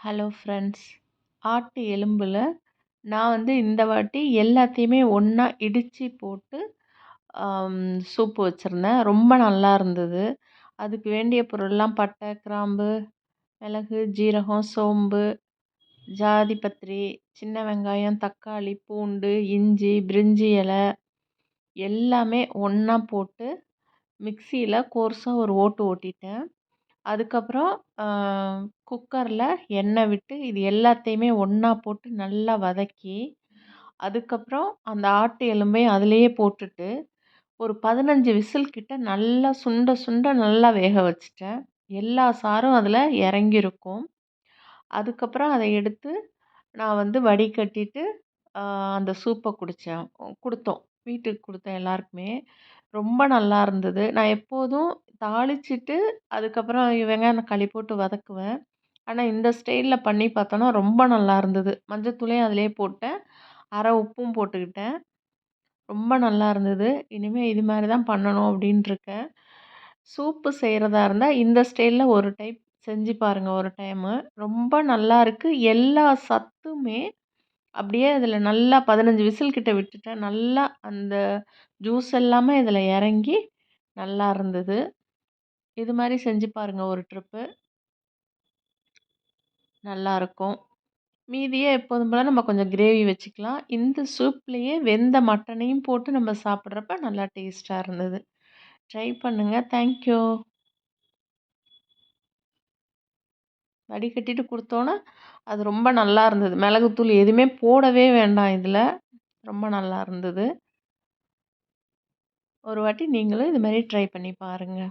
Hello friends ஆட்டு எலும்பில் நான் வந்து இந்த வாட்டி எல்லாத்தையுமே ஒன்றா இடித்து போட்டு சூப்பு வச்சுருந்தேன். ரொம்ப நல்லா இருந்தது. அதுக்கு வேண்டிய பொருள்லாம் பட்டை கிராம்பு மிளகு ஜீரகம் சோம்பு ஜாதிபத்திரி சின்ன வெங்காயம் தக்காளி பூண்டு இஞ்சி பிரிஞ்சி இலை எல்லாமே ஒன்றா போட்டு மிக்சியில் கோர்ஸாக ஒரு ஓட்டு ஓட்டிட்டேன். அதுக்கப்புறம் குக்கரில் எண்ணெய் விட்டு இது எல்லாத்தையுமே ஒன்றா போட்டு நல்லா வதக்கி அதுக்கப்புறம் அந்த ஆட்டு எலும்பையும் அதிலேயே போட்டுட்டு ஒரு பதினஞ்சு விசில் கிட்ட நல்லா சுண்ட சுண்ட நல்லா வேக வச்சுட்டேன். எல்லா சாறும் அதில் இறங்கிருக்கும் அதுக்கப்புறம் அதை எடுத்து நான் வந்து வடிகட்டிட்டு அந்த சூப்பை குடித்தேன் கொடுத்தோம். வீட்டுக்கு கொடுத்தேன் எல்லாருக்குமே. ரொம்ப நல்லா இருந்தது. நான் எப்போதும் தாளிச்சிட்டு அதுக்கப்புறம் வெங்காயம் தக்காளி போட்டு வதக்குவேன். ஆனால் இந்த ஸ்டைலில் பண்ணி பார்த்தோன்னா ரொம்ப நல்லா இருந்தது. மஞ்சத்தூளையும் அதிலே போட்டேன். அரை உப்பும் போட்டுக்கிட்டேன். ரொம்ப நல்லா இருந்தது. இனிமேல் இது மாதிரி தான் பண்ணணும் அப்படின்ட்டுருக்கேன் சூப்பு செய்கிறதா இருந்தால் இந்த ஸ்டைலில் ஒரு டைப் செஞ்சு பாருங்கள் ஒரு டைமு. ரொம்ப நல்லா இருக்குது எல்லா சத்துமே அப்படியே இதில் நல்லா பதினஞ்சு விசில் கிட்ட விட்டுட்டேன். நல்லா அந்த ஜூஸ் எல்லாமே இதில் இறங்கி நல்லா இருந்தது. இது மாதிரி செஞ்சு பாருங்கள் ஒரு ட்ரிப்பு. நல்லாயிருக்கும் மீதியே எப்போதும் போல் நம்ம கொஞ்சம் கிரேவி வச்சுக்கலாம். இந்த சூப்லேயே வெந்த மட்டனையும் போட்டு நம்ம சாப்பிட்றப்ப நல்லா டேஸ்ட்டாக இருந்தது. ட்ரை பண்ணுங்கள் தேங்க்யூ வடிகட்டிட்டு கொடுத்தோன்னே அது ரொம்ப நல்லா இருந்தது. மிளகுத்தூள் எதுவுமே போடவே வேண்டாம் இதில். ரொம்ப நல்லா இருந்தது. ஒரு வாட்டி நீங்களும் இது மாதிரி ட்ரை பண்ணி பாருங்கள்